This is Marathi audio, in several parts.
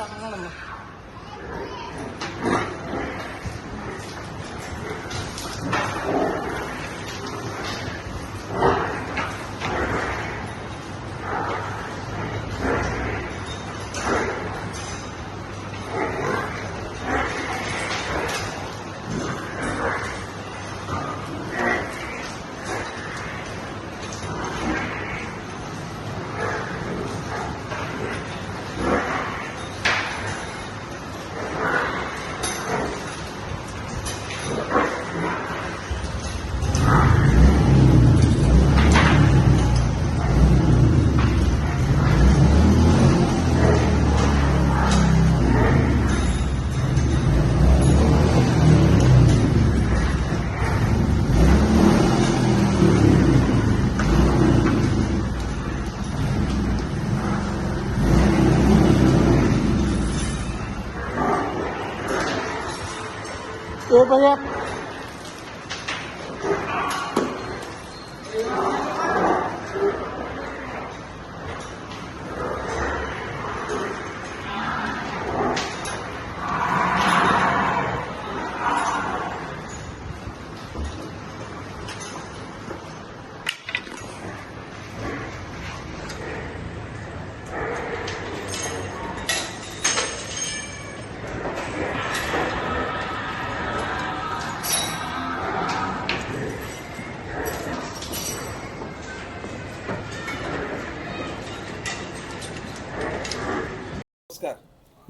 सांगा ना मग. 我不要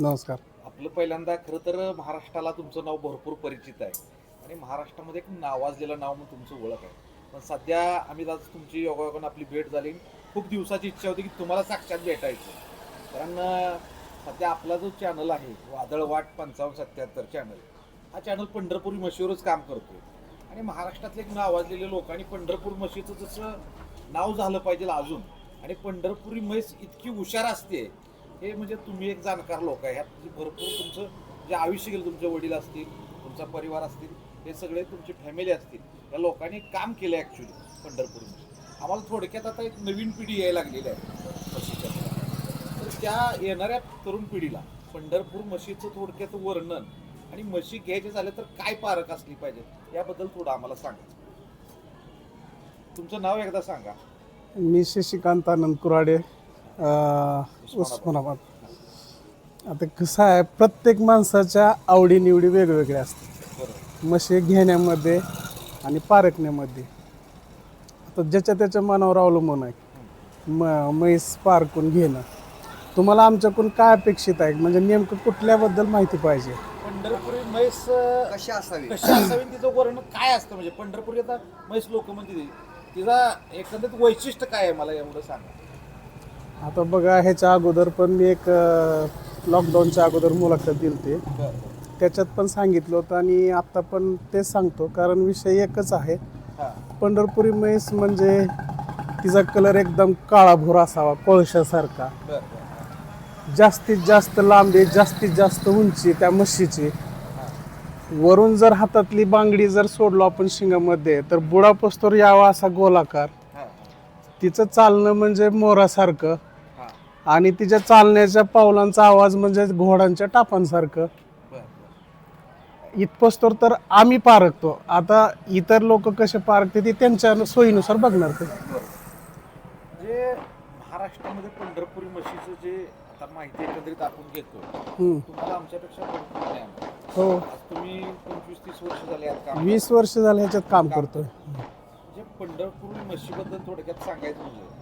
नमस्कार. आपलं पहिल्यांदा खरं तर महाराष्ट्राला तुमचं नाव भरपूर परिचित आहे. आणि महाराष्ट्रामध्ये एक नावाजलेलं नाव म्हणून तुमचं ओळख आहे. पण सध्या आम्ही आज तुमची योगायोगानं आपली भेट झाली. खूप दिवसाची इच्छा होती की तुम्हाला साक्षात भेटायचं. कारण सध्या आपला जो चॅनल आहे वादळ वाट पंचावन्न सत्याहत्तर चॅनल हा चॅनल पंढरपूर मशीवरच काम करतो आणि महाराष्ट्रातले एक नावाजलेले लोक आणि पंढरपूर मशीचं जसं नाव झालं पाहिजे अजून. आणि पंढरपुरी म्हैस इतकी हुशार असते हे म्हणजे तुम्ही एक जाणकार लोक आहे. ह्यात म्हणजे भरपूर तुमचं जे आयुष्य गेलं तुमचे वडील असतील तुमचा परिवार असतील हे सगळे तुमची फॅमिली असतील. या लोकांनी काम केलं ॲक्च्युली पंढरपूरमध्ये. आम्हाला थोडक्यात आता एक नवीन पिढी यायला लागलेली आहे. म्हशीच्या तर त्या येणाऱ्या तरुण पिढीला पंढरपूर म्हशीचं थोडक्यात वर्णन आणि म्हशी घ्यायचे झाले तर काय पारख असली पाहिजे याबद्दल थोडं आम्हाला सांगा तुमचं नाव एकदा सांगा. मी श्रीकांत आनंद कुराडे. उस्मानाबाद आता कसं आहे प्रत्येक माणसाच्या आवडीनिवडी वेगवेगळ्या असतात. म्हशी घेण्यामध्ये आणि पारखण्यामध्ये. आता ज्याच्या त्याच्या मनावर अवलंबून आहे. म म्हैस पारखून घेणं. तुम्हाला आमच्याकडून काय अपेक्षित आहे? म्हणजे नेमकं कुठल्याबद्दल माहिती पाहिजे? पंढरपुरी म्हैस कशी असावी? कशी असावी तिचं वर्णन काय असतं? म्हणजे पंढरपूर आता म्हैस लोक म्हणते तिचा एकंदरीत वैशिष्ट्य काय आहे? मला एवढं सांगा. आता बघा ह्याच्या अगोदर पण मी एक लॉकडाऊनच्या अगोदर मुलाखत दिली होती त्याच्यात पण सांगितलं होतं आणि आत्ता पण तेच सांगतो कारण विषय एकच आहे. पंढरपुरी म्हैस म्हणजे तिचा कलर एकदम काळाभोर असावा कोळशासारखा. जास्तीत जास्त लांबी जास्तीत जास्त उंची त्या म्हशीची. वरून जर हातातली बांगडी जर सोडलो आपण शिंगामध्ये तर बुडापस्तोर यावा असा गोलाकार. तिचं चालणं म्हणजे मोरासारखं. आणि तिच्या चालण्याच्या पावलांचा आवाज म्हणजे घोडांच्या टापांसारखं. इथपस्तोर तर आम्ही पारखतो. आता इतर लोक कसे पारखते ते त्यांच्या सोयीनुसार बघणार ते. म्हणजे महाराष्ट्रामध्ये पंढरपुरी म्हशीचं जे आता माहिती एकंदरीत आपण घेतो. तुम्हाला आमच्यापेक्षा भरपूर ज्ञान आहे. हो. आज तुम्ही पंचवीस तीस वर्ष झाले यात काम वीस वर्ष झालं ह्याच्यात काम करतोय. म्हणजे पंढरपूर म्हशीबद्दल थोडक्यात सांगायचं म्हणजे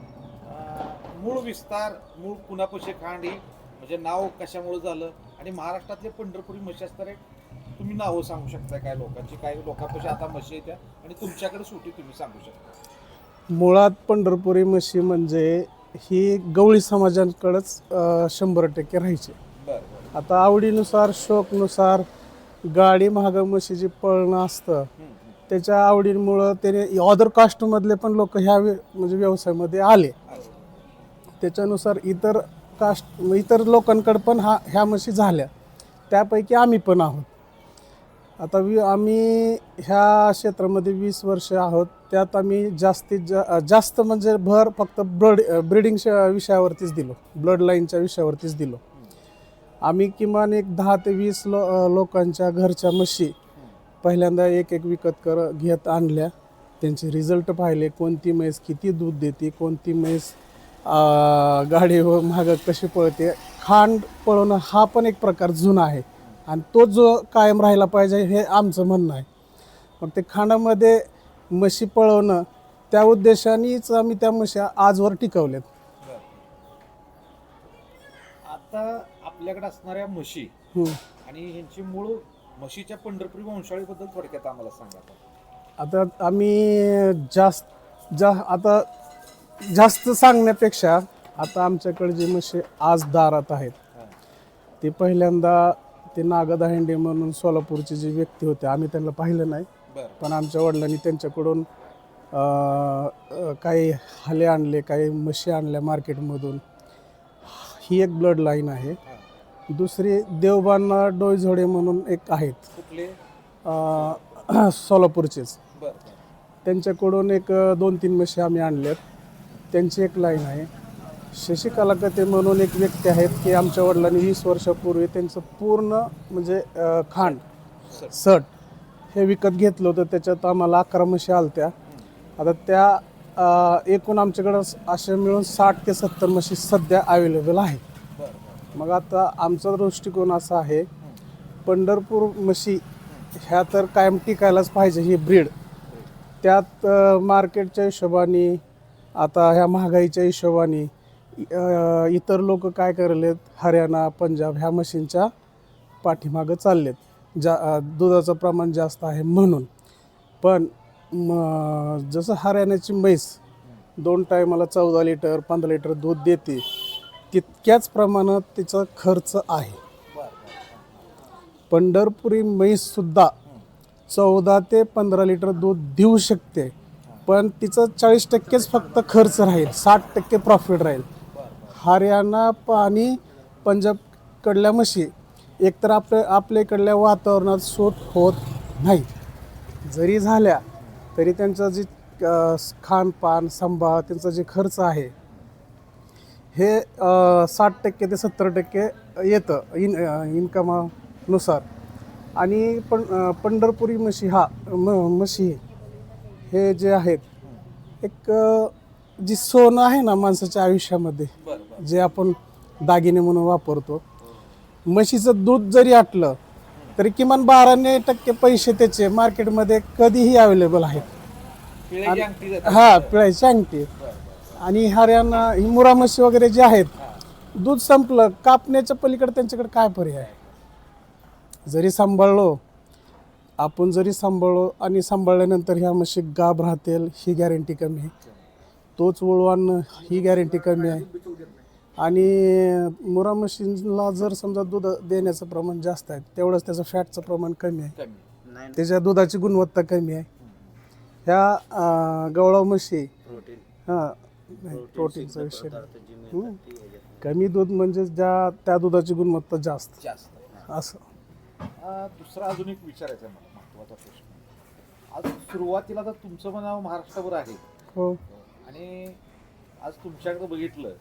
अं, मूळ विस्तार मूळ कुणापशी खांड ही म्हणजे नाव कशामुळे झालं? आणि महाराष्ट्रातले पंढरपुरी म्हशी असणारे तुम्ही नावं सांगू शकता काय लोकांची? काय लोकांपाशी आता म्हशी येत्या आणि तुमच्याकडे सुटी तुम्ही सांगू शकता. मुळात पंढरपुरी म्हशी म्हणजे ही गवळी समाजांकडेच शंभर टक्के राहायची. आता आवडीनुसार शोकनुसार गाडी महाग म्हशीची पळणं असतं. त्याच्या आवडीमुळं त्याने अदर कास्टमधले पण लोक ह्या म्हणजे व्यवसायामध्ये आले. त्याच्यानुसार इतर कास्ट इतर लोकांकडे पण हा ह्या म्हशी झाल्या. त्यापैकी आम्ही पण आहोत. आता वि आम्ही ह्या क्षेत्रामध्ये वीस वर्ष आहोत. त्यात आम्ही जास्तीत जा जास्त म्हणजे भर फक्त ब्लड ब्रिडिंग विषयावरतीच दिलो. ब्लड लाईनच्या विषयावरतीच दिलो. आम्ही किमान एक दहा ते वीस लो लोकांच्या घरच्या म्हशी पहिल्यांदा एक एक विकत कर घेत आणल्या. त्यांचे रिझल्ट पाहिले. कोणती म्हैस किती दूध देते कोणती म्हैस अ, गाडीवर मागं कशी पळते खांड पळवणं हा पण एक प्रकार जुना आहे. आणि तो जो कायम राहिला पाहिजे हे आमचं म्हणणं आहे. मग ते खांडामध्ये म्हशी पळवणं त्या उद्देशानेच आम्ही त्या म्हशी आजवर टिकवल्यात. आता आपल्याकडे असणाऱ्या म्हशी. आणि ह्यांची मूळ म्हशीच्या पंढरपुरी वंशाळीबद्दल थोडक्यात आम्हाला सांगा. आता आम्ही जास्त जा आता जास्त सांगण्यापेक्षा आता आमच्याकडे जे म्हशी आज दारात आहेत. ते पहिल्यांदा ते नागदाहेंडे म्हणून सोलापूरचे जे व्यक्ती होते आम्ही त्यांना पाहिलं नाही. पण आमच्या वडिलांनी त्यांच्याकडून अं, काही हाले आणले काही म्हशी आणल्या मार्केटमधून. ही एक ब्लड लाईन आहे. दुसरी देवबांना डोईझोडे म्हणून एक आहेत. कुठले? अं, सोलापूरचेच. बरं त्यांच्याकडून एक अ, दोन तीन म्हशी आम्ही आणल्यात. त्यांची एक लाईन आहे. शशिकला कथे म्हणून एक व्यक्ती आहेत की आमच्या वडिलांनी वीस वर्षापूर्वी त्यांचं पूर्ण म्हणजे खांड सट हे विकत घेतलं होतं. त्याच्यात आम्हाला अकरा म्हशी आलत्या. आता त्या एकूण आमच्याकडं असे मिळून साठ ते सत्तर म्हशी सध्या अवेलेबल आहे मग आता आमचा दृष्टिकोन असा आहे पंढरपूर म्हशी ह्या तर कायम टिकायलाच पाहिजे ही ब्रीड त्यात मार्केटच्या हिशोबाने आता ह्या महागाईच्या हिशोबाने इतर लोक काय करलेत? हरियाणा पंजाब ह्या मशीनच्या पाठीमागं चाललेत. जा दुधाचं प्रमाण जास्त आहे म्हणून. पण म जसं हरियाणाची म्हैस दोन टायमाला चौदा लिटर पंधरा लिटर दूध देते तितक्याच प्रमाणात तिचा खर्च आहे. पंढरपुरी म्हैससुद्धा चौदा ते पंधरा लिटर दूध देऊ शकते. पण तिचं चाळीस टक्केच फक्त खर्च राहील साठ टक्के प्रॉफिट राहील. हरियाणा आणि पंजाबकडल्या म्हशी एकतर आपल्या आपल्या इकडल्या वातावरणात सूट होत नाही. जरी झाल्या तरी त्यांचं जे खानपान संभाळ त्यांचा जे खर्च आहे हे साठ टक्के ते सत्तर टक्के येतं इन इन्कमानुसार आणि पण पंढरपुरी म्हशी हा म म्हशी हे जे आहेत एक जी सोनं आहे ना माणसाच्या आयुष्यामध्ये जे आपण दागिने म्हणून वापरतो म्हशीचं दूध जरी आटलं तरी किमान बाराने टक्के पैसे त्याचे मार्केटमध्ये कधीही अवेलेबल आहेत. हा पिळायची अंगठी. आणि हरियाणा ही मुरा म्हशी वगैरे जे आहेत दूध संपलं कापण्याच्या पलीकडे त्यांच्याकडे काय पर्याय? जरी सांभाळलो आपण जरी सांभाळलो आणि सांभाळल्यानंतर ह्या म्हशी गाभ राहतील ही गॅरंटी कमी आहे. तोच वळू आणणं ही गॅरंटी कमी आहे. आणि मुरा म्हशींना जर समजा दूध देण्याचं प्रमाण जास्त आहे तेवढंच त्याचं फॅटचं प्रमाण कमी आहे. त्याच्या दुधाची गुणवत्ता कमी आहे. ह्या गवळा म्हशी हां प्रोटीनचा विषय. कमी दूध म्हणजे ज्या त्या दुधाची गुणवत्ता जास्त. असं. दुसरा अजून एक विचारायचा आहे मला महत्त्वाचा प्रश्न. आज सुरुवातीला तर तुमचं म्हणावं महाराष्ट्रावर आहे. हो. आणि आज तुमच्याकडे बघितलं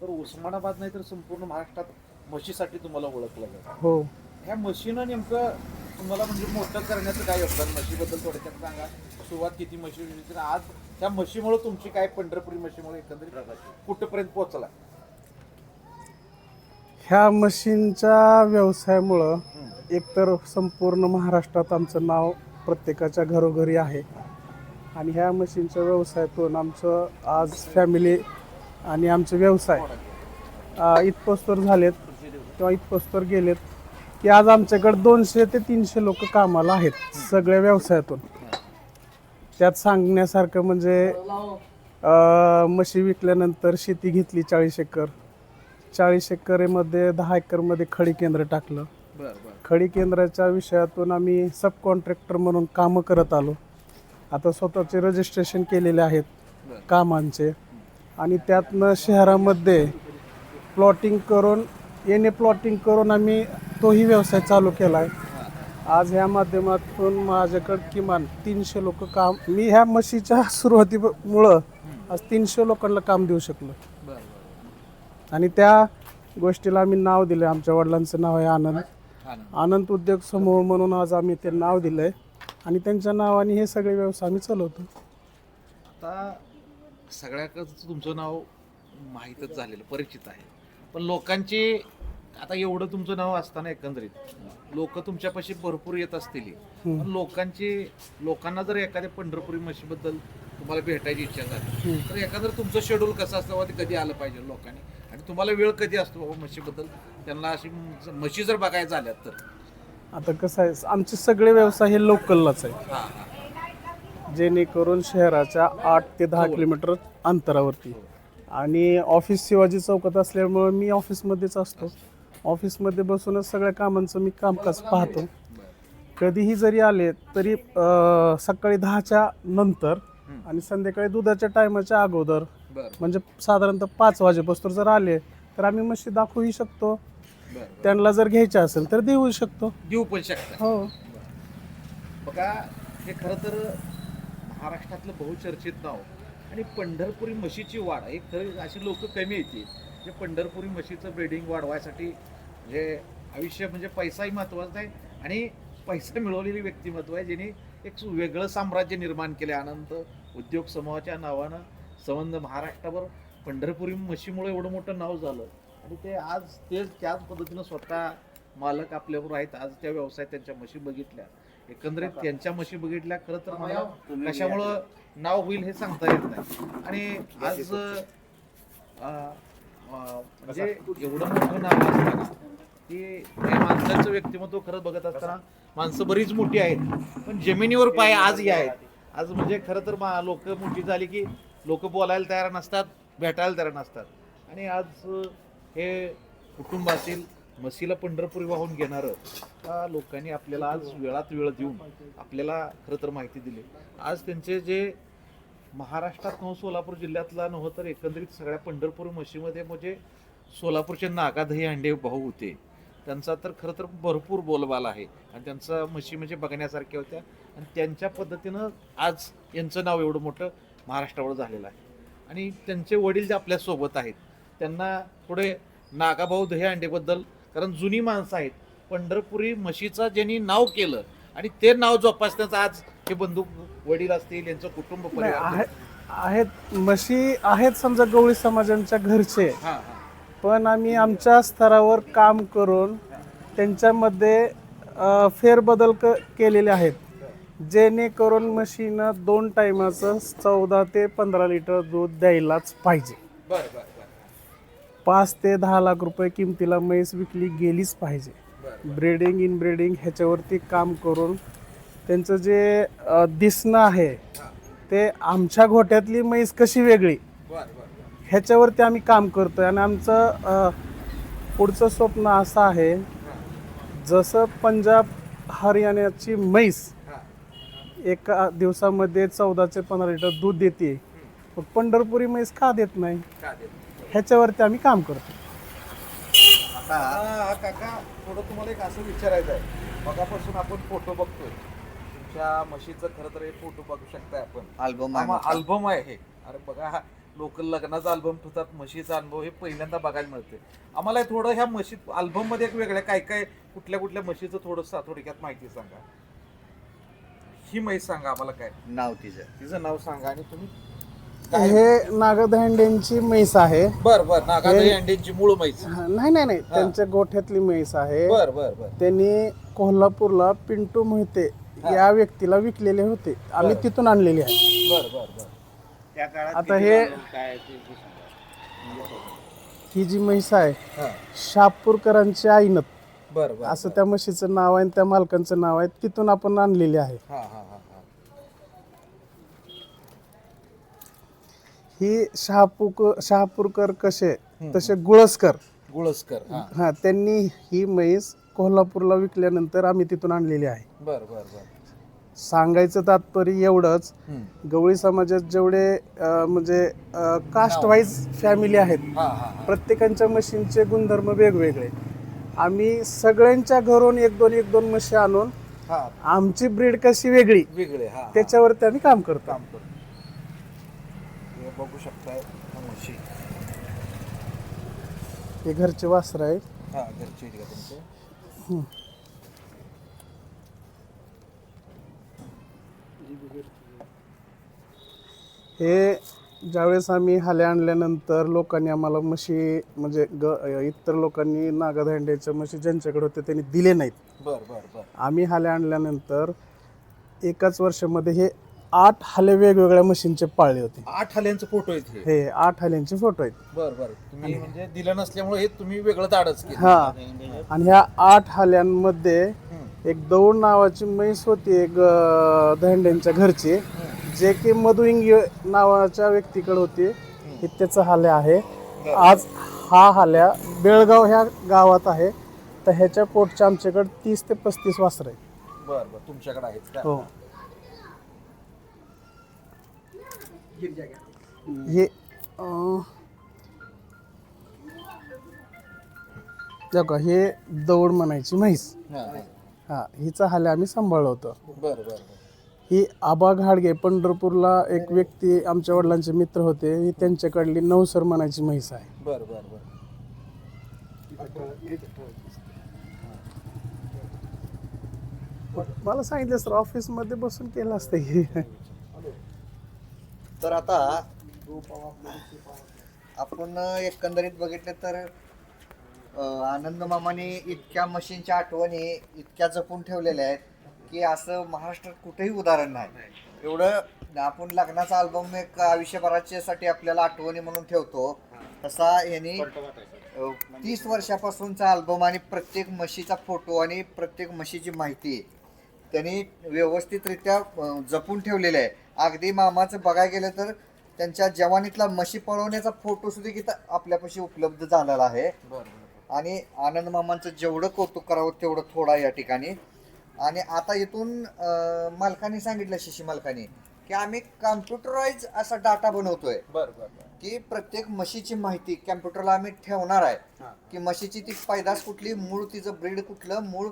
तर उस्मानाबाद नाही तर संपूर्ण महाराष्ट्रात म्हशीसाठी तुम्हाला ओळखलं जातं. हो. ह्या म्हशीनं नेमकं तुम्हाला म्हणजे मोठं करण्याचं काय योगदान? म्हशीबद्दल थोडक्यात सांगा. सुरुवात किती म्हशी आज त्या म्हशीमुळे तुमची काय पंढरपुरी म्हशीमुळे एकंदरीत कुठपर्यंत पोहोचला? ह्या मशीनच्या व्यवसायामुळं एकतर संपूर्ण महाराष्ट्रात आमचं नाव प्रत्येकाच्या घरोघरी आहे. आणि ह्या मशीनच्या व्यवसायातून आमचं आज फॅमिली आणि आमचे व्यवसाय अ, इतपस्तोर झालेत किंवा इतपस्तोर गेलेत की आज आमच्याकडे दोनशे ते तीनशे लोक कामाला आहेत सगळ्या व्यवसायातून. त्यात सांगण्यासारखं म्हणजे अ, म्हशी विकल्यानंतर शेती घेतली चाळीस एकर चाळीस एकरमध्ये दहा एकरमध्ये खडी केंद्र टाकलं. खडी केंद्राच्या विषयातून आम्ही सब कॉन्ट्रॅक्टर म्हणून कामं करत आलो. आता स्वतःचे रजिस्ट्रेशन केलेले आहेत. कामांचे. आणि त्यातनं शहरामध्ये प्लॉटिंग करून येणे प्लॉटिंग करून आम्ही तोही व्यवसाय चालू केला आहे आज ह्या माध्यमातून माझ्याकडं किमान तीनशे लोक काम मी ह्या म्हशीच्या सुरुवातीमुळं आज तीनशे लोकांना काम देऊ शकलो. आणि त्या गोष्टीला आम्ही नाव दिलं आमच्या वडिलांचं नाव आहे आनंद. आनंद उद्योग समूह म्हणून आज आम्ही ते नाव दिलं आहे आणि त्यांच्या नावाने हे सगळे व्यवसाय आम्ही चालवतो. आता सगळ्याकडचं तुमचं नाव माहीतच झालेलं परिचित आहे. पण लोकांची आता एवढं तुमचं नाव असताना एकंदरीत लोक तुमच्यापाशी भरपूर येत असतील. पण लोकांची लोकांना जर एखाद्या पंढरपुरी म्हशीबद्दल तुम्हाला भेटायची इच्छा झाली तर एखादं तुमचं शेड्यूल कसं असतं? ते कधी आलं पाहिजे लोकांनी? आणि तुम्हाला वेळ कधी असतो बाबा म्हशीबद्दल? त्यांना अशी म्हशी जर बघायला झाल्यात तर. आता कसं आहे आमचे सगळे व्यवसाय हे लोकललाच आहे. हा हा. जेणेकरून शहराच्या आठ ते दहा किलोमीटर अंतरावरती. आणि ऑफिस शिवाजी चौकात असल्यामुळे मी ऑफिसमध्येच असतो. ऑफिसमध्ये बसूनच सगळ्या कामांचं मी कामकाज पाहतो. कधीही जरी आले तरी अं, सकाळी दहाच्या नंतर आणि संध्याकाळी दुधाच्या टायमाच्या अगोदर म्हणजे साधारणतः पाच वाजेपासून जर आले तर आम्ही म्हशी दाखवूही शकतो. त्यांना जर घ्यायच्या असेल तर देऊ शकतो. देऊ पण शकता. हो. बघा हे खरं तर महाराष्ट्रातलं बहुचर्चित नाव आणि पंढरपुरी म्हशीची वाढ हे खरं अशी लोक कमी येते जे पंढरपुरी म्हशीचं ब्रीडिंग वाढवायसाठी म्हणजे आयुष्य म्हणजे पैसाही महत्त्वाचा आहे आणि पैसा मिळवलेली व्यक्तिमत्व आहे ज्यांनी एक वेगळं साम्राज्य निर्माण केले आनंद उद्योग समूहाच्या नावानं संबंध महाराष्ट्रावर पंढरपुरी म्हशीमुळे एवढं मोठं नाव झालं. आणि ते आज तेच त्याच पद्धतीनं स्वतः मालक आपल्याबरोबर आहेत. आज त्या व्यवसायात त्यांच्या म्हशी बघितल्या. एकंदरीत त्यांच्या म्हशी बघितल्या खरं तर मला कशामुळं नाव होईल हे सांगता येत नाही. आणि आज म्हणजे एवढं मोठं नाव असताना की माणसाचं व्यक्तिमत्व खरं बघत असताना माणसं बरीच मोठी आहेत. पण जमिनीवर पाय आज या आहेत. आज म्हणजे खरं तर लोक मोठी झाली की लोक बोलायला तयार नसतात भेटायला तयार नसतात. आणि आज हे कुटुंबातील मसीला म्हशीला पंढरपुरी वाहून घेणारं त्या लोकांनी आपल्याला आज वेळात वेळ देऊन आपल्याला खरं तर माहिती दिली. आज त्यांचे जे महाराष्ट्रात नव्ह सोलापूर जिल्ह्यातला नव्हतं तर एकंदरीत सगळ्या पंढरपूर मशीमध्ये म्हणजे सोलापूरचे नागा अंडे भाऊ होते. त्यांचा तर खरं तर भरपूर बोलबाला आहे. आणि त्यांचा म्हशी म्हणजे बघण्यासारख्या होत्या. आणि त्यांच्या पद्धतीनं आज यांचं नाव एवढं मोठं महाराष्ट्रावर झालेलं आहे. आणि त्यांचे वडील जे आपल्यासोबत आहेत त्यांना थोडे नागाभाऊ दही अंडेबद्दल कारण जुनी माणसं आहेत. पंढरपुरी म्हशीचं ज्यांनी नाव केलं आणि ते नाव जोपासण्याचं आज हे बंधू वडील असतील यांचं कुटुंब परिवार आहे- आहेत म्हशी आहेत समजा गवळी समाजांच्या घरचे. पण आम्ही आमच्या स्तरावर काम करून त्यांच्यामध्ये फेरबदल क केलेले आहेत. जेणेकरून म्हशीनं दोन टायमाचं चौदा ते पंधरा लिटर दूध द्यायलाच पाहिजे. बर बर बर. पाच ते दहा लाख रुपये किमतीला म्हैस विकली गेलीच पाहिजे. बर ब्रेडिंग इन ब्रेडिंग ह्याच्यावरती काम करून त्यांचं जे अ, दिसणं आहे ते आमच्या घोट्यातली म्हैस कशी वेगळी? बर बर ह्याच्यावरती आम्ही काम करतोय आणि आमचं अ, पुढचं स्वप्न असं आहे जसं पंजाब हरियाणाची म्हैस एका दिवसामध्ये चौदा ते पंधरा लिटर दूध देते. मग पंढरपुरी म्हैस का देत नाही? का देत? ह्याच्यावरती आम्ही काम करतो. आता हा काका थोडं तुम्हाला एक असं विचारायचं आहे. मगापासून आपण फोटो बघतोय. तुमच्या म्हशीचं खरं तर हे फोटो बघू शकताय आपण. अल्बम आहे मोठा. अल्बम आहे हे. अरे बघा हा लोक लग्नाचा अल्बम ठेवतात म्हशीचा अनुभव हे पहिल्यांदा बघायला मिळते आम्हाला हे थोडं ह्या म्हशी अल्बममध्ये एक वेगळ्या काय काय कुठल्या कुठल्या म्हशीचं थोडं थोडक्यात माहिती सांगा. ही म्हैस सांगा आम्हाला काय? नाव तिचं. तिचं नाव सांगा आणि तुम्ही काय हे नागदहंडेंची म्हैस आहे. बर बर. नागादही हे- अंड्यांची मूळ म्हैस. हा, नाही नाही नाही. त्यांच्या गोठ्यातली म्हैस आहे. बर बर बर. त्यांनी कोल्हापूरला पिंटू मोहिते या व्यक्तीला विकलेले होते. आम्ही तिथून आणलेली आहे. बर बर बर. त्या काळात आता हे- झालं, काय ते- ते सांगा. ही जी म्हैस आहे हा. शापूरकरांची आईनत बर बर असं त्या म्हशीचं नाव आहे आणि त्या मालकांचं नाव आहे. तिथून आपण आणलेली आहे. हा हा हा हा. ही शहापूक शहापूरकर कसे तसे गुळसकर. गुळसकर हा. हा त्यांनी ही म्हैस कोल्हापूरला विकल्यानंतर आम्ही तिथून आणलेली आहे. बर बर बर. सांगायचं तात्पर्य एवढंच हम्म. गवळी समाजात जेवढे अं, म्हणजे कास्ट वाईज फॅमिली आहेत हा हा हा. प्रत्येकांच्या म्हशींचे गुणधर्म वेगवेगळे. आम्ही सगळ्यांच्या घरून एक दोन एक दोन म्हशी आणून हा. आमची ब्रीड कशी वेगळी वेगळे हा. त्याच्यावरती आम्ही काम करतो. काम करतो. हे बघू शकताय हा म्हशी. हे घरचे वासर आहे हा घरची आहेत का तुमचे? हे ज्यावेळेस आम्ही हाले आणल्यानंतर लोकांनी आम्हाला म्हशी म्हणजे ग इतर लोकांनी नागाधांड्याच्या म्हशी ज्यांच्याकडे होते त्यांनी दिले नाहीत. बर बर बर. आम्ही हाले आणल्यानंतर एकाच वर्षामध्ये हे आठ हाले वेगवेगळ्या मशीनचे पाळले होते. आठ हल्यांचे फोटो आहेत हे? हे आठ हाल्यांचे फोटो आहेत. बर बर. तुम्ही म्हणजे दिलं नसल्यामुळे हे तुम्ही वेगळं धाडच केलं. हा. आणि ह्या आठ हाल्यांमध्ये हम्म. एक दौड नावाची म्हैस होती एक अं, दहंड्यांच्या घरची. जे की मधुइंगी नावाच्या व्यक्तीकडे होती हे त्याचं हाल्या आहे. आज हा हाल्या बेळगाव ह्या गावात आहे. तर ह्याच्या पोटच्या आमच्याकडे तीस ते पस्तीस वासर आहे बर बर तुमच्याकडे आहेत हो. हे का हे दौड म्हणायची म्हैस. हा, हिचा हाल्या आम्ही सांभाळलं होतं. बर बर. ही आबा घाडगे पंढरपूरला एक व्यक्ती आमच्या वडिलांचे मित्र होते. ही त्यांच्याकडली नवसर म्हणायची म्हैस आहे. बर बर बर. मला सांगितलं सर ऑफिसमध्ये बसून केलं असतं हे. तर आता आपण एकंदरीत बघितलं तर आनंद मामाने इतक्या मशीनच्या आठवणी इतक्या जपून ठेवलेल्या आहेत. की असं महाराष्ट्रात कुठेही उदाहरण नाही. एवढं आपण लग्नाचा अल्बम एक आयुष्यभराच्यासाठी आपल्याला आठवणी म्हणून ठेवतो. तसा यांनी तीस वर्षापासूनचा अल्बम आणि प्रत्येक म्हशीचा फोटो आणि प्रत्येक म्हशीची माहिती त्यांनी व्यवस्थितरित्या जपून ठेवलेलं आहे. अगदी मामाचं बघायला गेलं तर त्यांच्या जवानीतला म्हशी पळवण्याचा फोटो सुद्धा इथं आपल्यापाशी उपलब्ध झालेला आहे. आणि आनंद मामांचं जेवढं कौतुक करावं तेवढं थोडं या ठिकाणी. आणि आता इथून अं, मालकाने सांगितलं शिशी मालकाने की आम्ही कॉम्प्युटराईज असा डाटा बनवतोय. की प्रत्येक म्हशीची माहिती कॅम्प्युटरला आम्ही ठेवणार आहे. की म्हशीची ती पैदास कुठली मूळ तिचं ब्रीड कुठलं मूळ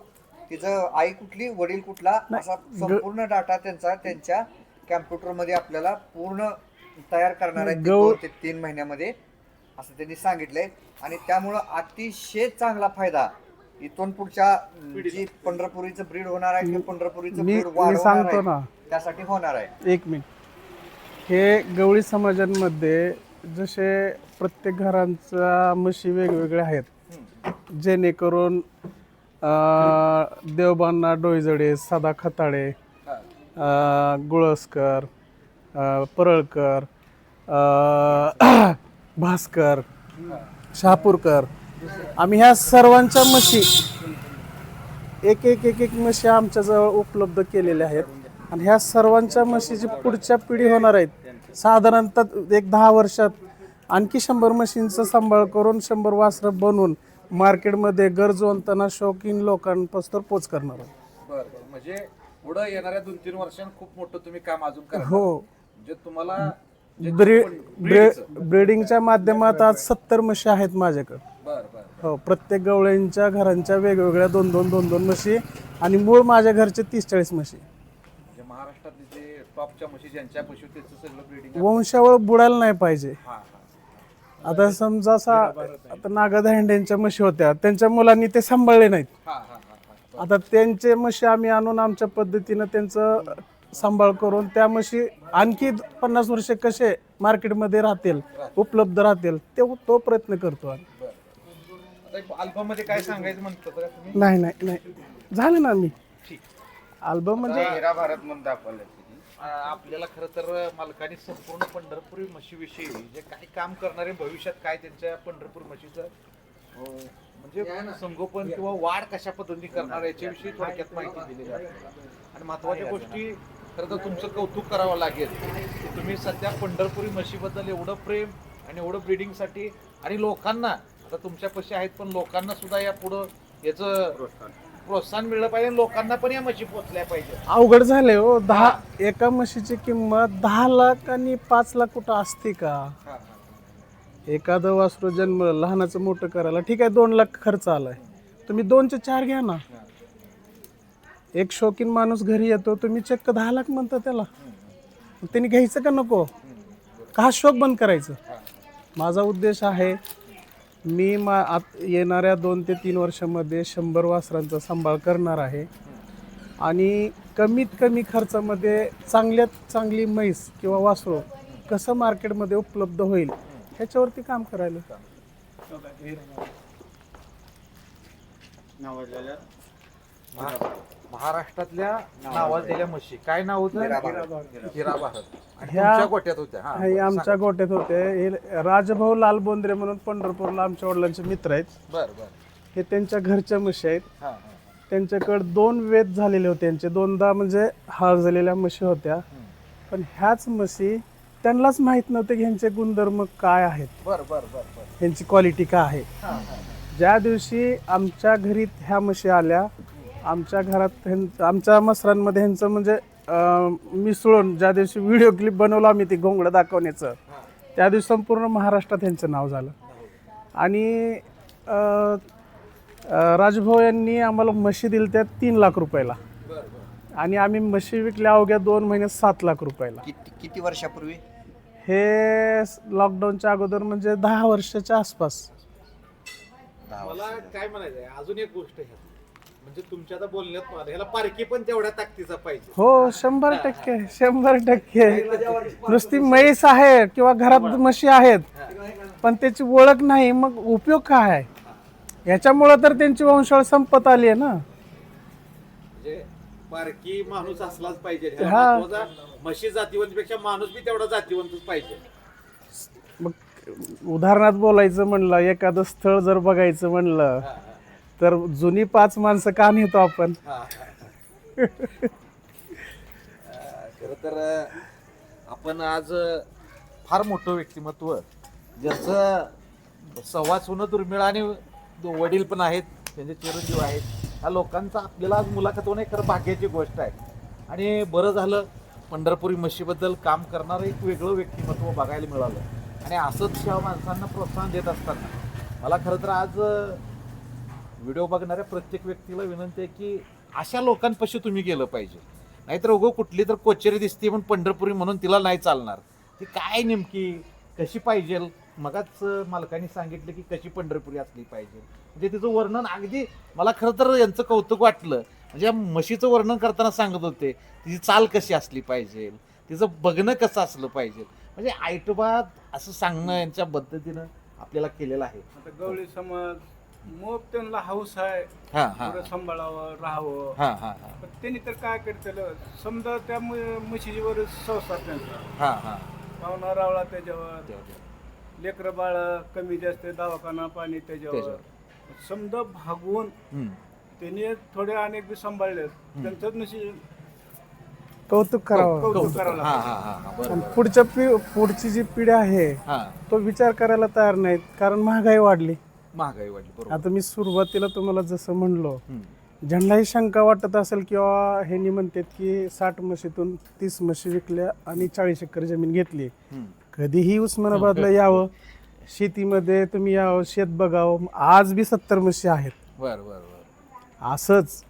तिचं आई कुठली वडील कुठला असा संपूर्ण डाटा त्यांचा त्यांच्या कॅम्प्युटरमध्ये आपल्याला पूर्ण तयार करणार आहे. गौ- दोन ते तीन महिन्यामध्ये असं त्यांनी सांगितलंय. आणि त्यामुळं अतिशय चांगला फायदा इथून पुढच्या जी पंढरपुरीचं ब्रीड होणार आहे ते पंढरपुरीचं मी ब्रीड मी वाढवणार सांगतो आहे ना. त्यासाठी होणार आहे. एक मिनिट. हे गवळी समाजांमध्ये जसे प्रत्येक घरांच्या म्हशी वेगवेगळ्या आहेत. जेणेकरून अं, देवबांना डोईजडे सदा खताळे हा. अं, गुळसकर अं, परळकर अं, भास्कर शहापूरकर आम्ही ह्या सर्वांच्या म्हशी एक एक एक एक म्हशी आमच्याजवळ उपलब्ध केलेल्या आहेत. आणि ह्या सर्वांच्या म्हशीची पुढच्या पिढी होणार आहेत. साधारणतः एक दहा वर्षात आणखी शंभर म्हशींचा सांभाळ करून शंभर वासरं बनवून मार्केटमध्ये गरजवंतांना शौकीन लोकांपासून पोच करणार आहोत. म्हणजे पुढं येणाऱ्या दोन तीन वर्षांत खूप मोठं तुम्ही काम अजून करा हो. म्हणजे तुम्हाला जे. ब्रिडिंगच्या माध्यमात आज सत्तर म्हशी आहेत माझ्याकडे. हो प्रत्येक गवळ्यांच्या घरांच्या वेगवेगळ्या दोन दोन दोन दोन म्हशी आणि मूळ माझ्या घरचे तीस चाळीस म्हशी. म्हणजे महाराष्ट्रातले जे टॉपच्या म्हशी ज्यांच्या पशु त्याचं सगळं ब्रिडिंग वंशावळ बुडायला नाही पाहिजे. हा हा. आता समजा असा आता नागाधांड्यांच्या म्हशी होत्या. त्यांच्या मुलांनी ते सांभाळले नाहीत. हा हा हा हा. आता त्यांचे म्हशी आम्ही आणून आमच्या पद्धतीनं त्यांचं सांभाळ करून त्या म्हशी आणखी पन्नास वर्ष कसे मार्केटमध्ये राहतील. उपलब्ध राहतील ते तो प्रयत्न करतो आम्ही. आता अल्बममध्ये काय सांगायचं म्हणतो का तुम्ही? नाही नाही नाही. झालं ना ठीक. अल्बम म्हणजे हिरा भारत म्हणून दाखवलं आ, आपल्याला खरं तर मालकाने संपूर्ण पंढरपुरी म्हशीविषयी जे काही काम करणारे भविष्यात काय त्यांच्या पंढरपूर म्हशीचं अं, म्हणजे संगोपन किंवा वाढ कशा पद्धतीने करणार याच्याविषयी थोडक्यात माहिती दिलेली आहे आपल्याला. आणि महत्त्वाच्या गोष्टी खरं तर तुमचं कौतुक करावं लागेल की तुम्ही सध्या पंढरपुरी म्हशीबद्दल एवढं प्रेम आणि एवढं ब्रिडिंगसाठी आणि लोकांना आता तुमच्या पशी आहेत पण लोकांना सुद्धा या पुढं याचं प्रोत्साहन. मिळलं पाहिजे लोकांना पण या म्हशी पोचल्या पाहिजे अवघड झाले हो. दहा एका म्हशीची किंमत दहा लाख आणि पाच लाख कुठं असते का? हा, हा. एखादं वासरू जन्म लहानाचं मोठं करायला. ठीक आहे दोन लाख खर्च आलाय. तुम्ही दोनचे चार घ्या ना. एक शौकीन माणूस घरी येतो तुम्ही चक्क दहा लाख म्हणता त्याला. मग त्यांनी घ्यायचं का नको? का हा शौक बंद करायचं? माझा उद्देश आहे मी मा आत येणाऱ्या दोन ते तीन वर्षामध्ये शंभर वासरांचा सांभाळ करणार आहे. आणि कमीत कमी खर्चामध्ये नावात चांगली म्हैस किंवा वासरू कसं मार्केटमध्ये उपलब्ध होईल ह्याच्यावरती काम करायला. महा- महाराष्ट्रातल्या नावाजलेल्या म्हशी. काय नाव होतं? हिरा हिरा भारत आणि ह्या- तुमच्या गोट्यात होत्या. हा, हे बरं, आमच्या गोट्यात होते. हे राजभाऊ लाल बोंद्रे म्हणून पंढरपूरला आमच्या वडिलांचे मित्र आहेत. बरं बरं. हे त्यांच्या घरच्या म्हशी आहेत. हा हा. त्यांच्याकडे दोन वेद झालेले होते. त्यांचे दोनदा म्हणजे हाळ झालेल्या म्हशी होत्या. पण ह्याच म्हशी त्यांनाच माहीत नव्हते की ह्यांचे गुणधर्म काय आहेत. बरं बरं बरं बरं. ह्यांची क्वालिटी काय आहे. हा, हा. ज्या दिवशी आमच्या घरी ह्या म्हशी आल्या आमच्या घरात ह्यां- आमच्या मसरांमध्ये ह्यांचं म्हणजे अं, मिसळून ज्या दिवशी व्हिडिओ क्लिप बनवला आम्ही ती घोंगडं दाखवण्याचं त्या दिवशी संपूर्ण महाराष्ट्रात ह्यांचं नाव झालं. आणि अं, अं, राजभाऊ यांनी आम्हाला म्हशी दिल्या त्या तीन लाख रुपयाला. आणि आम्ही म्हशी विकल्या अवघ्या दोन महिन्यात सात लाख रुपयाला. किती किती वर्षापूर्वी? हे लॉकडाऊनच्या अगोदर म्हणजे दहा वर्षाच्या आसपास. दहा मला वर्ष काय म्हणायचं आहे अजून एक गोष्ट ह्यात. म्हणजे तुमच्या आता बोलण्यात मला ह्याला पारखी पण तेवढ्या ताकदीचा पाहिजे. हो शंभर टक्के शंभर टक्के. नुसती म्हैस आहे किंवा घरात म्हशी आहेत पण त्याची ओळख नाही मग उपयोग काय आहे? याच्यामुळं तर त्यांची वंशावळ संपत आली आहे ना. म्हणजे पारखी माणूस असलाच पाहिजे. हा. ह्याला महत्त्वाचा म्हशी जातीवंतपेक्षा माणूस बी तेवढा जातीवंतच पाहिजे. मग उदाहरणार्थ बोलायचं म्हणलं एखादं स्थळ जर बघायचं म्हणलं हा, तर जुनी पाच माणसं का नेतो आपण? खर खरं तर आपण आज फार मोठं व्यक्तिमत्व ज्याचं सव्वा सोनं दुर्मिळ आणि दो- वडील पण आहेत त्यांचे चिरंजीव आहेत ह्या लोकांचा आपल्याला आज मुलाखत होणं खरं भाग्याची गोष्ट आहे. आणि बरं झालं पंढरपुरी म्हशीबद्दल काम करणारं एक वेगळं व्यक्तिमत्व बघायला मिळालं. आणि असंच ह्या माणसांना प्रोत्साहन देत असताना मला खरं तर आज व्हिडिओ बघणाऱ्या प्रत्येक व्यक्तीला विनंती आहे की अशा लोकांपाशी तुम्ही गेलं पाहिजे. नाहीतर उगं कुठली तर कोचेरी दिसते पण पंढरपुरी म्हणून तिला नाही चालणार. ती काय नेमकी? कशी पाहिजे? मगाच मालकाने सांगितलं की कशी पंढरपुरी असली पाहिजे. म्हणजे तिचं वर्णन अगदी मला खरं तर यांचं कौतुक वाटलं. म्हणजे या म्हशीचं वर्णन करताना सांगत होते तिची चाल कशी असली पाहिजे? तिचं बघणं कसं असलं पाहिजे? म्हणजे आयटोबात असं सांगणं यांच्या पद्धतीनं आपल्याला केलेलं आहे. आता गवळी समाज मग त्यांना हाऊस आहे. हा हा सांभाळावं राहावं. हा हा हा. पण त्यांनी तर काय करतेलं? समजा त्या म- म्हशीवर संसार त्यांचा. हा हा. पाहुणा रावळा त्याच्यावर. लेकरं बाळ कमी जास्त दवाखाना पाणी त्याच्यावर. समजा भागवून हम्म. त्यांनी थोडे अनेक बी सांभाळले त्यांचं नशी कौतुक करावं. कौतुक. करावं हा लागतं. हा हा. हा आणि. पुढच्या पि पुढची जी पिढी आहे हा. तो विचार करायला तयार नाहीत. कारण महागाई वाढली. महागाई वाढली बरोबर आता मी सुरुवातीला तुम्हाला जसं म्हणलो हम्म. ज्यांनाही शंका वाटत असेल किंवा ह्यांनी म्हणतात की साठ म्हशीतून तीस म्हशी विकल्या आणि चाळीस एकर जमीन घेतली हम्म. कधीही उस्मानाबादला यावं शेतीमध्ये तुम्ही यावं शेत बघावं आज बी सत्तर म्हशी आहेत बर बर बर असंच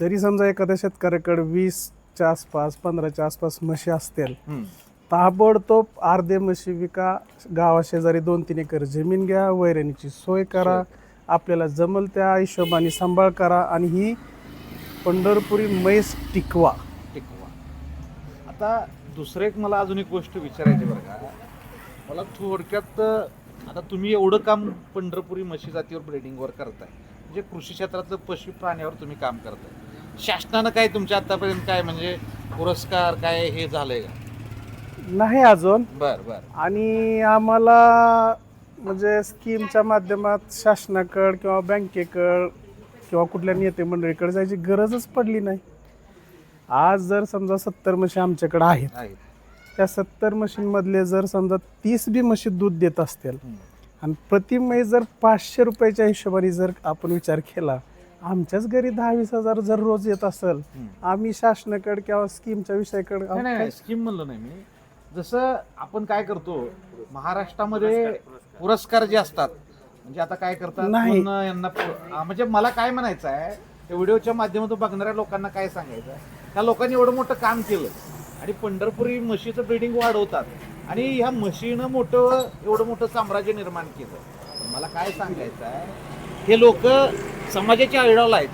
जरी समजा एखाद्या शेतकऱ्याकडे वीसच्या आसपास पंधराच्या आसपास म्हशी असतील हम्म. ताबडतोब अर्धे म्हशी विका गावाशेजारी दोन तीन एकर जमीन घ्या वैरणीची सोय करा आपल्याला जमल त्या हिशोबाने सांभाळ करा आणि ही पंढरपुरी म्हैस टिकवा. टिकवा. आता दुसरं एक मला अजून एक गोष्ट विचारायची बरं का. मला थोडक्यात आता तुम्ही एवढं काम पंढरपुरी म्हशी जातीवर ब्रिडिंगवर करताय. म्हणजे कृषी क्षेत्रातलं पशु प्राण्यावर तुम्ही काम करताय. शासनानं काय तुमच्या आतापर्यंत काय म्हणजे पुरस्कार काय हे झालंय का? नाही अजून. बर बर. आणि आम्हाला म्हणजे स्कीमच्या माध्यमात शासनाकडं किंवा बँकेकडं किंवा कुठल्या नेते मंडळीकडे जायची गरजच पडली नाही. आज जर समजा सत्तर म्हशी आमच्याकडे आहेत आहेत. त्या सत्तर म्हशींमधले जर समजा तीस बी म्हशी दूध देत असतील. आणि प्रति म्हैस जर पाचशे रुपयाच्या हिशोबाने जर आपण विचार केला आमच्याच घरी दहा वीस हजार जर रोज येत असेल हम्म. आम्ही शासनाकडे किंवा स्कीमच्या विषयाकडे नाही, नाही नाही स्कीम म्हणलं नाही मी. जसं आपण काय करतो महाराष्ट्रामध्ये पुरस्कार जे असतात म्हणजे आता काय करतात नाही. यांना पु- हा, म्हणजे मला काय म्हणायचं आहे त्या व्हिडिओच्या माध्यमातून बघणाऱ्या लोकांना काय सांगायचं आहे? त्या लोकांनी एवढं मोठं काम केलं आणि पंढरपुरी म्हशीचं ब्रिडिंग वाढवतात आणि ह्या म्हशीनं मोठं एवढं मोठं साम्राज्य निर्माण केलं. मला काय सांगायचं आहे हे लोक समाजाचे आयडॉल आहेत.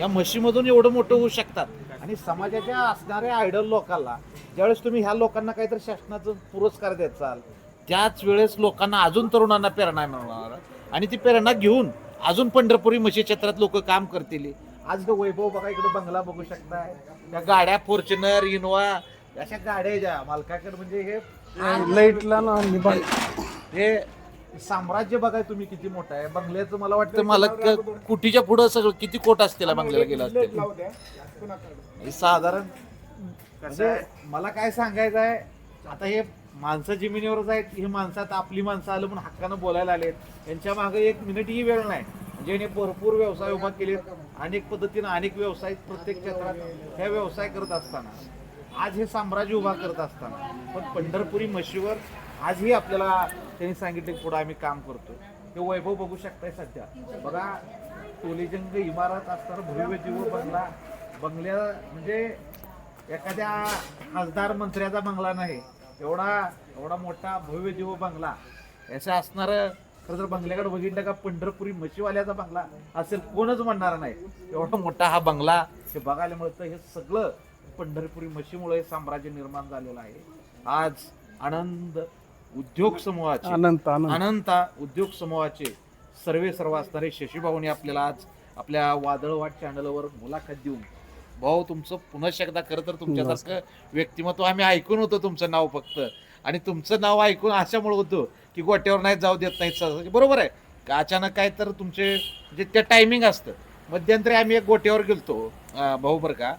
या म्हशीमधून एवढं मोठं होऊ शकतात. आणि समाजाच्या असणाऱ्या आयडॉल लोकांना ज्यावेळेस तुम्ही ह्या लोकांना काहीतरी शासनाचं पुरस्कार द्याचाल त्याच वेळेस लोकांना अजून तरुणांना प्रेरणा मिळणार. आणि ती प्रेरणा घेऊन अजून पंढरपुरी म्हशी क्षेत्रात लोक काम करतील. आज वैभव बघा इकडे बंगला बघू शकताय. त्या गाड्या फॉर्च्युनर इनोवा अशा गाड्या ज्या मालकाकडे. म्हणजे हे लाईटला हे साम्राज्य बघाय तुम्ही किती मोठं आहे. बंगल्याचं मला वाटतं मला कुटीच्या पुढं सगळं किती कोट असतील बंगल्याला गेला असतील? लावू हे साधारण म्हणजे मला काय सांगायचं आहे आता हे माणसं जमिनीवरच आहेत ही माणसं आता आपली माणसं आलं म्हणून हक्कानं बोलायला आलेत यांच्या मागे एक मिनिटही वेळ नाही. म्हणजे याने भरपूर व्यवसाय उभा केलेत. अनेक पद्धतीनं अनेक व्यवसाय प्रत्येक क्षेत्रात ह्या व्यवसाय करत असताना. आज हे साम्राज्य उभा करत असताना. पण पंढरपुरी म्हशीवर आजही आपल्याला त्यांनी सांगितलं की पुढं आम्ही काम करतो हे वैभव बघू शकताय सध्या. बघा टोलेजंग इमारत असताना भव्य दिव बंगला. बंगल्या म्हणजे एखाद्या खासदार मंत्र्याचा बंगला नाही एवढा एवढा मोठा भव्य दिव बंगला. याचं असणार खरं तर बंगल्याकडे बघितलं का पंढरपुरी म्हशीवाल्याचा बंगला असेल कोणच म्हणणार नाही. एवढा मोठा हा बंगला हे बघायला मिळतं. हे सगळं पंढरपुरी म्हशीमुळे हे साम्राज्य निर्माण झालेलं आहे. आज आनंद उद्योग समूहाचे अनंत अनंत. अनंता उद्योग समूहाचे सर्वे सर्व असणारे शशीभाऊनी आपल्याला आज आपल्या वादळवाट चॅनलवर मुलाखत देऊन भाऊ तुमचं पुन्हा एकदा खरं तर तुमच्यासारखं व्यक्तिमत्व आम्ही ऐकून होतो तुमचं नाव फक्त. आणि तुमचं नाव ऐकून अशामुळे होतं की गोट्यावर नाही जाऊ देत नाहीत. बरोबर आहे. का अचानक काय तर तुमचे म्हणजे त्या टायमिंग असतं. मध्यंतरी आम्ही एक गोट्यावर गेलतो भाऊ बरं का.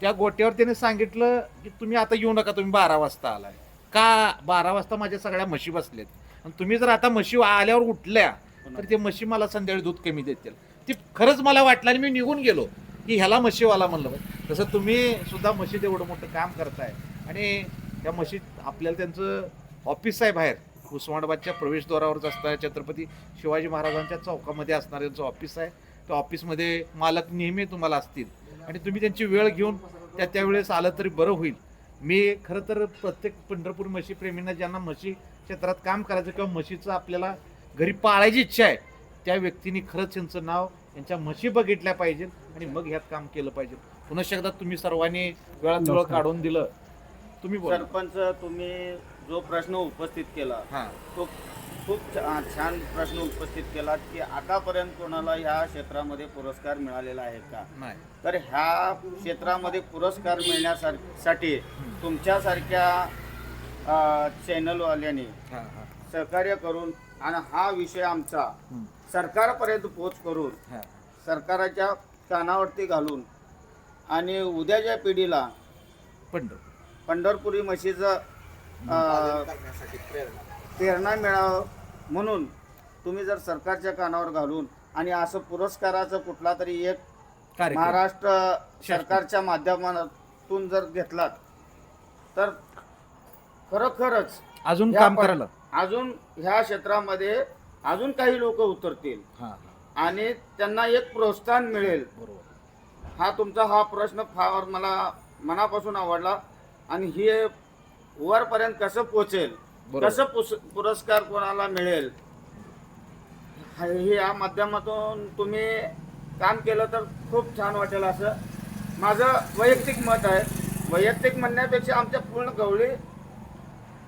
त्या गोट्यावर त्याने सांगितलं की तुम्ही आता येऊ नका तुम्ही बारा वाजता आलाय. का बारा वाजता माझ्या सगळ्या म्हशी बसलेत? आणि तुम्ही जर आता म्हशी आल्यावर उठल्या तर ते म्हशी मला संध्याकाळी दूध कमी देतील. ती खरंच मला वाटलं आणि मी निघून गेलो. की ह्याला म्हशीवाला म्हणलं पाहिजे. तसं तुम्ही सुद्धा मशीद एवढं मोठं काम करताय. आणि त्या मशीद आपल्याला त्यांचं ऑफिस आहे बाहेर. उस्मानाबादच्या प्रवेशद्वारावरच असतं छत्रपती शिवाजी महाराजांच्या चौकामध्ये असणारं त्यांचं ऑफिस आहे. त्या ऑफिसमध्ये मालक नेहमी तुम्हाला असतील. आणि तुम्ही त्यांची वेळ घेऊन त्या त्यावेळेस आलं तरी बरं होईल. मी खरं तर प्रत्येक पंढरपूर म्हशी प्रेमींना ज्यांना म्हशी क्षेत्रात काम करायचं किंवा म्हशीचं आपल्याला घरी पाळायची इच्छा आहे त्या व्यक्तीने खरंच यांचं नाव यांच्या म्हशी बघितल्या पाहिजेत आणि मग ह्यात काम केलं पाहिजे पुन्हा एकदा तुम्ही सर्वांनी वेळात वेळ काढून दिलं. तुम्ही बोला. सरपंच तुम्ही जो प्रश्न उपस्थित केला हां. तो खूप छा- छान प्रश्न उपस्थित केला की आतापर्यंत कोणाला ह्या क्षेत्रामध्ये पुरस्कार मिळालेला आहे का? नाही. तर ह्या क्षेत्रामध्ये पुरस्कार मिळण्यासाठी तुमच्यासारख्या चॅनलवाल्यांनी हां हां. सहकार्य करून आणि हा विषय आमचा. सरकारपर्यंत पोच करून सरकाराच्या कानावरती घालून आणि उद्याच्या पिढीला पंढरपूर. पंढरपुरी म्हशीचं प्रेरणा. मिळावं म्हणून तुम्ही जर सरकारच्या कानावर घालून आणि असं पुरस्काराचं कुठला तरी एक कार्यक्रम. महाराष्ट्र सरकारच्या माध्यमातून जर घेतलात तर खरोखरच अजून काम करायला. अजून ह्या क्षेत्रामध्ये अजून काही लोक उतरतील. आणि त्यांना एक प्रोत्साहन मिळेल. हा तुमचा हा प्रश्न फार मला मनापासून आवडला. आणि हे वरपर्यंत कसं पोचेल. कसं पुस- पुरस्कार कोणाला मिळेल? हा- हे या माध्यमातून तुम्ही काम केलं तर खूप छान वाटेल असं. माझं वैयक्तिक मत आहे. वैयक्तिक म्हणण्यापेक्षा आमच्या पूर्ण गवळी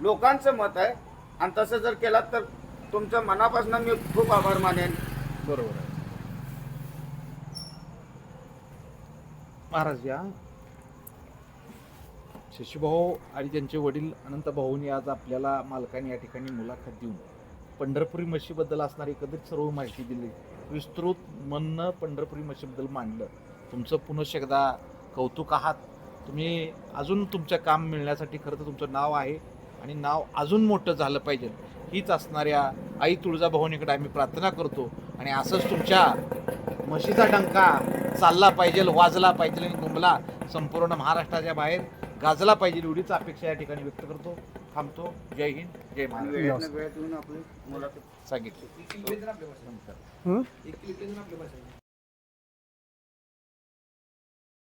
लोकांचं मत आहे. आणि तसं जर केलात तर तुमचं मनापासून मी खूप आभार मानेन. बरोबर आहे. महाराज या. शशीभाऊ आणि त्यांचे वडील अनंत भाऊनी आज आपल्याला मालकाने या ठिकाणी मुलाखत देऊन पंढरपुरी म्हशीबद्दल असणारी एकत्रित सर्व माहिती दिली. विस्तृत म्हणणं पंढरपुरी म्हशीबद्दल मांडलं. तुमचं पुनश्च एकदा कौतुक आहात. तुम्ही अजून तुमचं काम मिळण्यासाठी खरं तर तुमचं नाव आहे. आणि नाव अजून मोठं झालं पाहिजे. हीच असणाऱ्या आई तुळजाभवानीकडे आम्ही प्रार्थना करतो. आणि असंच तुमच्या म्हशीचा डंका चालला पाहिजे वाजला पाहिजे आणि गुंबला संपूर्ण महाराष्ट्राच्या बाहेर गाजला पाहिजे एवढीच अपेक्षा या ठिकाणी व्यक्त करतो थांबतो. जय हिंद जय महाराष्ट्र. सांगितलं. हं?